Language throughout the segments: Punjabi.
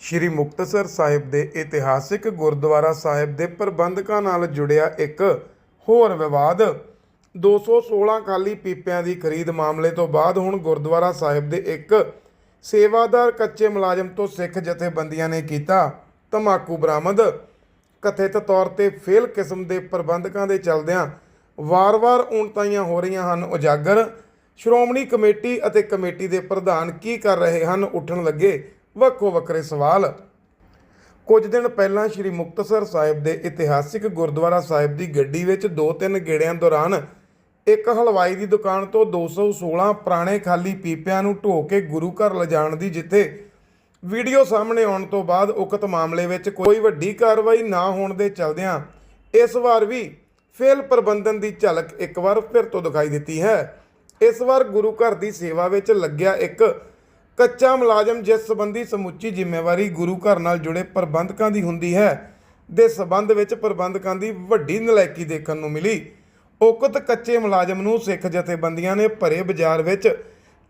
ਸ਼੍ਰੀ ਮੁਕਤਸਰ ਸਾਹਿਬ ਦੇ ਇਤਿਹਾਸਿਕ ਗੁਰਦੁਆਰਾ ਸਾਹਿਬ ਦੇ ਪ੍ਰਬੰਧਕਾਂ ਨਾਲ ਜੁੜਿਆ ਇੱਕ ਹੋਰ ਵਿਵਾਦ। 216 ਕਾਲੀ ਪੀਪਿਆਂ ਦੀ ਖਰੀਦ ਮਾਮਲੇ ਤੋਂ ਬਾਅਦ ਹੁਣ ਗੁਰਦੁਆਰਾ ਸਾਹਿਬ ਦੇ ਇੱਕ ਸੇਵਾਦਾਰ ਕੱਚੇ ਮੁਲਾਜ਼ਮ ਤੋਂ ਸਿੱਖ ਜਥੇਬੰਦੀਆਂ ਨੇ ਕੀਤਾ ਧਮਾਕੂ ਬਰਾਮਦ। ਕਥਿਤ ਤੌਰ ਤੇ ਫੇਲ ਕਿਸਮ ਦੇ ਪ੍ਰਬੰਧਕਾਂ ਦੇ ਚਲਦਿਆਂ ਵਾਰ-ਵਾਰ ਉਣਤਾਈਆਂ ਹੋ ਰਹੀਆਂ ਹਨ ਉਜਾਗਰ। ਸ਼੍ਰੋਮਣੀ ਕਮੇਟੀ ਅਤੇ ਕਮੇਟੀ ਦੇ ਪ੍ਰਧਾਨ ਕੀ ਕਰ ਰਹੇ ਹਨ? ਉੱਠਣ ਲੱਗੇ ਵੱਖੋ ਵੱਖਰੇ ਸਵਾਲ। ਕੁਝ ਦਿਨ ਪਹਿਲਾਂ ਸ੍ਰੀ ਮੁਕਤਸਰ ਸਾਹਿਬ ਦੇ ਇਤਿਹਾਸਿਕ ਗੁਰਦੁਆਰਾ ਸਾਹਿਬ ਦੀ ਗੱਡੀ ਵਿੱਚ ਦੋ ਤਿੰਨ ਗੇੜਿਆਂ ਦੌਰਾਨ ਇੱਕ ਹਲਵਾਈ ਦੀ ਦੁਕਾਨ ਤੋਂ 216 ਪੁਰਾਣੇ ਖਾਲੀ ਪੀਪਿਆਂ ਨੂੰ ਢੋ ਕੇ ਗੁਰੂ ਘਰ ਲਿਜਾਣ ਦੀ ਜਿੱਥੇ ਵੀਡੀਓ ਸਾਹਮਣੇ ਆਉਣ ਤੋਂ ਬਾਅਦ ਉਕਤ ਮਾਮਲੇ ਵਿੱਚ ਕੋਈ ਵੱਡੀ ਕਾਰਵਾਈ ਨਾ ਹੋਣ ਦੇ ਚਲਦਿਆਂ ਇਸ ਵਾਰ ਵੀ ਫੇਲ ਪ੍ਰਬੰਧਨ ਦੀ ਝਲਕ ਇੱਕ ਵਾਰ ਫਿਰ ਤੋਂ ਦਿਖਾਈ ਦਿੱਤੀ ਹੈ। ਇਸ ਵਾਰ ਗੁਰੂ ਘਰ ਦੀ ਸੇਵਾ ਵਿੱਚ ਲੱਗਿਆ ਇੱਕ ਕੱਚਾ ਮੁਲਾਜ਼ਮ ਜਿਸ ਸੰਬੰਧੀ ਸਮੁੱਚੀ ਜ਼ਿੰਮੇਵਾਰੀ ਗੁਰੂ ਘਰ ਨਾਲ ਜੁੜੇ ਪ੍ਰਬੰਧਕਾਂ ਦੀ ਹੁੰਦੀ ਹੈ, ਦੇ ਸਬੰਧ ਵਿੱਚ ਪ੍ਰਬੰਧਕਾਂ ਦੀ ਵੱਡੀ ਨਲਾਇਕੀ ਦੇਖਣ ਨੂੰ ਮਿਲੀ। ਉਕਤ ਕੱਚੇ ਮੁਲਾਜ਼ਮ ਨੂੰ ਸਿੱਖ ਜਥੇਬੰਦੀਆਂ ਨੇ ਭਰੇ ਬਾਜ਼ਾਰ ਵਿੱਚ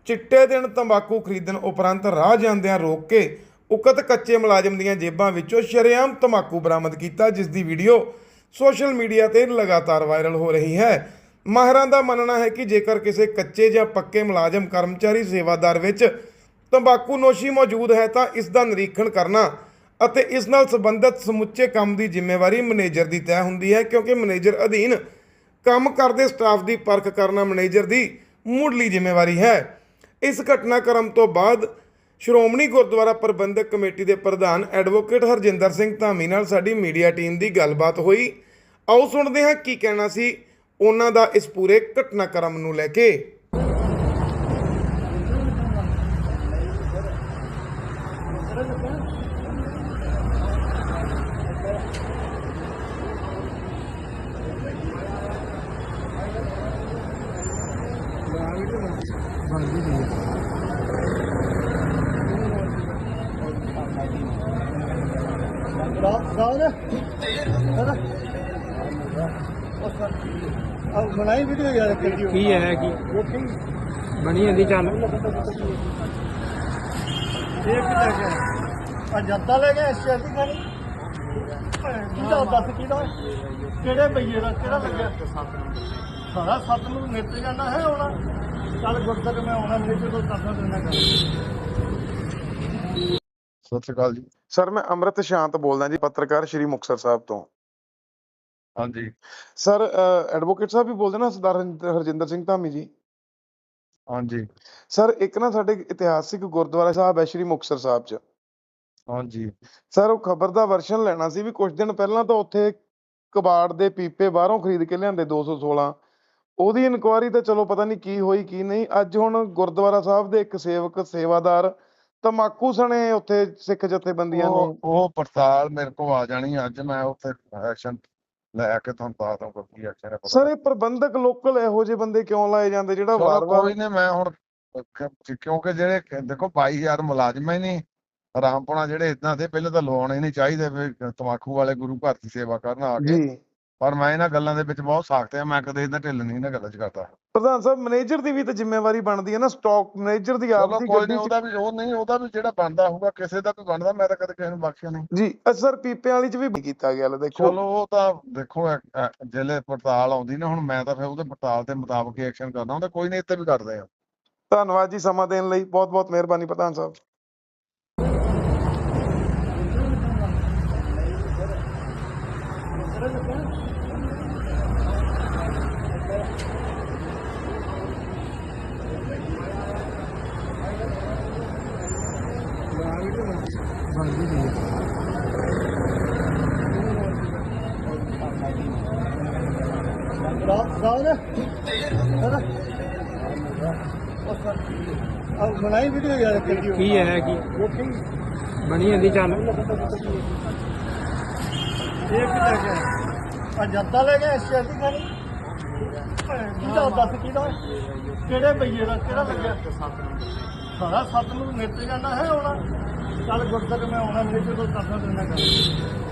ਚਿੱਟੇ ਦਿਨ ਤੰਬਾਕੂ ਖਰੀਦਣ ਉਪਰੰਤ ਰਾਹ ਜਾਂਦਿਆਂ ਰੋਕ ਕੇ ਉਕਤ ਕੱਚੇ ਮੁਲਾਜ਼ਮ ਦੀਆਂ ਜੇਬਾਂ ਵਿੱਚੋਂ ਸ਼ਰੇਆਮ ਤੰਬਾਕੂ ਬਰਾਮਦ ਕੀਤਾ, ਜਿਸ ਦੀ ਵੀਡੀਓ ਸੋਸ਼ਲ ਮੀਡੀਆ ਤੇ ਲਗਾਤਾਰ ਵਾਇਰਲ ਹੋ ਰਹੀ ਹੈ। ਮਾਹਰਾਂ ਦਾ ਮੰਨਣਾ ਹੈ ਕਿ ਜੇਕਰ ਕਿਸੇ ਕੱਚੇ ਜਾਂ ਪੱਕੇ ਮੁਲਾਜ਼ਮ ਕਰਮਚਾਰੀ ਸੇਵਾਦਾਰ ਵਿੱਚ ਤੰਬਾਕੂ ਨੋਸ਼ੀ ਮੌਜੂਦ ਹੈ ਤਾਂ ਇਸ ਦਾ ਨਿਰੀਖਣ ਕਰਨਾ ਅਤੇ ਇਸ ਨਾਲ ਸੰਬੰਧਿਤ ਸਮੁੱਚੇ ਕੰਮ ਦੀ ਜ਼ਿੰਮੇਵਾਰੀ ਮੈਨੇਜਰ ਦੀ ਤੈਅ ਹੁੰਦੀ ਹੈ, ਕਿਉਂਕਿ ਮੈਨੇਜਰ ਅਧੀਨ ਕੰਮ ਕਰਦੇ ਸਟਾਫ ਦੀ ਪਰਖ ਕਰਨਾ ਮੈਨੇਜਰ ਦੀ ਮੁੱਢਲੀ ਜ਼ਿੰਮੇਵਾਰੀ ਹੈ। ਇਸ ਘਟਨਾਕ੍ਰਮ ਤੋਂ ਬਾਅਦ ਸ਼੍ਰੋਮਣੀ ਗੁਰਦੁਆਰਾ ਪ੍ਰਬੰਧਕ ਕਮੇਟੀ ਦੇ ਪ੍ਰਧਾਨ ਐਡਵੋਕੇਟ ਹਰਜਿੰਦਰ ਸਿੰਘ ਧਾਮੀ ਨਾਲ ਸਾਡੀ ਮੀਡੀਆ ਟੀਮ ਦੀ ਗੱਲਬਾਤ ਹੋਈ। ਆਓ ਸੁਣਦੇ ਹਾਂ ਕੀ ਕਹਿਣਾ ਸੀ ਉਹਨਾਂ ਦਾ ਇਸ ਪੂਰੇ ਘਟਨਾਕ੍ਰਮ ਨੂੰ ਲੈ ਕੇ। ਬਣਾਈ ਵੀਡੀਓ ਯਾਰ ਕੀ ਹੈ ਕੀ ਬਣੀ ਜਾਂਦੀ ਚੱਲ ਇਹ ਕੀ ਲੈ ਗਿਆ ਆ ਜੱਤਾ ਲੈ ਗਿਆ ਇਸ ਦੀ ਖਾਣੀ ਕਿਹਦਾ ਦੱਸ ਕਿਹਦਾ? ਕਿਹੜੇ ਬਈਏ ਦਾ ਕਿਹੜਾ ਲੱਗਿਆ? ਸਾਰਾ ਸੱਤ ਨੂੰ ਨਿੱਤ ਜਾਣਾ ਹੈ ਆਉਣਾ। ਚੱਲ ਗੁਰਦੁਆਰੇ ਮੈਂ ਆਉਣਾ ਮੇਰੇ ਜਦੋਂ ਦੱਸਾਂ ਦੇਣਾ ਕਰ ਸਤਿ ਸ਼੍ਰੀ ਅਕਾਲ ਜੀ। ਸਰ ਮੈਂ ਅੰਮ੍ਰਿਤ ਸ਼ਾਂਤ ਬੋਲਦਾ ਜੀ ਪੱਤਰਕਾਰ ਸ਼੍ਰੀ ਮੁਕਤਸਰ ਸਾਹਿਬ ਤੋਂ। ਹਾਂਜੀ। ਸਰ ਐਡਵੋਕੇਟ ਸਾਹਿਬ ਵੀ ਬੋਲਦੇ ਨਾ ਸਰਦਾਰ ਹਰਜਿੰਦਰ ਸਿੰਘ ਧਾਮੀ ਜੀ? ਹਾਂਜੀ। ਸਰ ਇੱਕ ਨਾ ਸਾਡੇ ਇਤਿਹਾਸਿਕ ਗੁਰਦੁਆਰਾ ਸਾਹਿਬ ਹੈ ਸ਼੍ਰੀ ਮੁਕਤਸਰ ਸਾਹਿਬ ਚ। ਹਾਂਜੀ। ਸਰ ਉਹ ਖਬਰ ਦਾ ਵਰਸ਼ਨ ਲੈਣਾ ਸੀ ਵੀ ਕੁਝ ਦਿਨ ਪਹਿਲਾਂ ਤਾਂ ਉੱਥੇ ਕਬਾੜ ਦੇ ਪੀਪੇ ਬਾਹਰੋਂ ਖਰੀਦ ਕੇ ਲਿਆਂਦੇ 216 ਉਹਦੀ ਇਨਕੁਆਇਰੀ ਤਾਂ ਚਲੋ ਪਤਾ ਨਹੀਂ ਕੀ ਹੋਈ ਕੀ ਨਹੀਂ। ਅੱਜ ਹੁਣ ਗੁਰਦੁਆਰਾ ਸਾਹਿਬ ਦੇ ਇੱਕ ਸੇਵਕ ਸੇਵਾਦਾਰ ਤਮਾਕੂ ਸਣੇ ਉੱਥੇ ਸਿੱਖ ਜਥੇਬੰਦੀਆਂ ਉਹ ਨੇ। ਉਹ ਪੜਤਾਲ ਮੇਰੇ ਕੋਲ ਆ ਜਾਣੀ ਅੱਜ ਮੈਂ ਉੱਥੇ ਐਕਸ਼ਨ ਲੈ ਕੇ ਤੁਹਾਨੂੰ ਦੱਸ ਦਊਂਗਾ ਕੀ ਐਕਸ਼ਨ ਹੈ ਸਰ ਇਹ ਪ੍ਰਬੰਧਕ ਲੋਕਲ ਇਹੋ ਜਿਹੇ ਬੰਦੇ ਕਿਉਂ ਲਾਏ ਜਾਂਦੇ ਜਿਹੜਾ ਵਾਰ-ਵਾਰ ਕੋਈ ਨਹੀਂ ਮੈਂ ਹੁਣ ਕ- ਕਿਉਂਕਿ ਜਿਹੜੇ ਕ- ਦੇਖੋ 22000 ਮੁਲਾਜ਼ਮ ਹੀ ਨਹੀਂ ਰਾਮਪੁਣਾ ਜਿਹੜੇ ਇਦਾਂ ਦੇ ਪਹਿਲਾਂ ਤਾਂ ਲਵਾਉਣੇ ਨਹੀਂ ਚਾਹੀਦੇ ਵੀ ਤਮਾਕੂ ਵਾਲੇ ਗੁਰੂ ਘਰ ਦੀ ਸੇਵਾ ਕਰਨ ਆ ਕੇ। ਜੀ। ਪਰ ਮੈਂ ਇਹਨਾਂ ਗੱਲਾਂ ਦੇ ਵਿੱਚ ਬਹੁਤ ਸਖਤ ਆ ਮੈਂ ਕਦੇ ਇਹਨਾਂ ਢਿੱਲ ਨਹੀਂ ਇਹਨਾਂ ਗੱਲਾਂ 'ਚ ਕਰਦਾ। ਪ੍ਰਧਾਨ ਸਾਹਿਬ ਮੈਨੇਜਰ ਦੀ ਵੀ ਤਾਂ ਜ਼ਿੰਮੇਵਾਰੀ ਬਣਦੀ ਹੈ ਨਾ ਸਟਾਕ ਮੈਨੇਜਰ ਦੀ ਚਲੋ ਦੀ ਕੋਈ ਗੱਡੀ ਨਹੀਂ ਉਹਦਾ ਵੀ ਉਹ ਨਹੀਂ ਉਹਦਾ ਵੀ ਜਿਹੜਾ ਬਣਦਾ ਹੋਊਗਾ ਕਿਸੇ ਦਾ ਵੀ ਬਣਦਾ ਮੈਂ ਤਾਂ ਕਦੇ ਕਿਸੇ ਨੂੰ ਬਖਸ਼ਿਆ ਨਹੀਂ। ਜੀ ਅ ਸਰ ਪੀਪੇ ਵਾਲੀ 'ਚ ਵੀ ਕੀਤਾ ਗਿਆ ਲੈ ਦੇਖੋ। ਚਲੋ ਉਹ ਤਾਂ ਦੇਖੋ ਐ- ਐ- ਜਿਹੜੇ ਪੜਤਾਲ ਆਉਂਦੀ ਨਾ ਹੁਣ ਮੈਂ ਤਾਂ ਫਿਰ ਉਹਦੇ ਪੜਤਾਲ ਦੇ ਮੁਤਾਬਕ ਹੀ ਐਕਸ਼ਨ ਕਰਨਾ ਹੁੰਦਾ ਕੋਈ ਨਹੀਂ ਇੱਥੇ ਵੀ ਕਰਦੇ ਆ। ਧੰਨਵਾਦ ਜੀ ਸਮਾਂ ਦੇਣ ਲਈ ਬਹੁਤ ਬਹੁਤ ਮਿਹਰਬਾਨੀ ਪ੍ਰਧਾਨ ਸਾਹਿਬ। ਬਣਾਈ ਵੀਡੀਓ ਯਾਰ ਕੀ ਹੈ ਕੀ? ਬਣੀ ਜਾਂਦੀ ਚੱਲ। ਇਹ ਕੀ ਲੈ ਗਿਆ ਆ ਜੱਤਾ ਲੈ ਗਿਆ ਇਸ ਦੀ ਖਾਣੀ ਕਿਹਦਾ ਦੱਸ ਕਿਹਦਾ? ਕਿਹੜੇ ਬਈਏ ਦਾ? ਕਿਹੜਾ ਲੱਗਿਆ? ਸਾਰਾ ਸੱਤ ਨੂੰ ਨਿੱਤ ਜਾਣਾ ਹੈ ਆਉਣਾ ਚੱਲ ਗੁਰਦੁਆਰੇ ਮੈਂ ਆਉਣਾ ਮੇਰੇ ਜਦੋਂ ਦੱਸਾਂ ਦੇਣਾ ਕਰ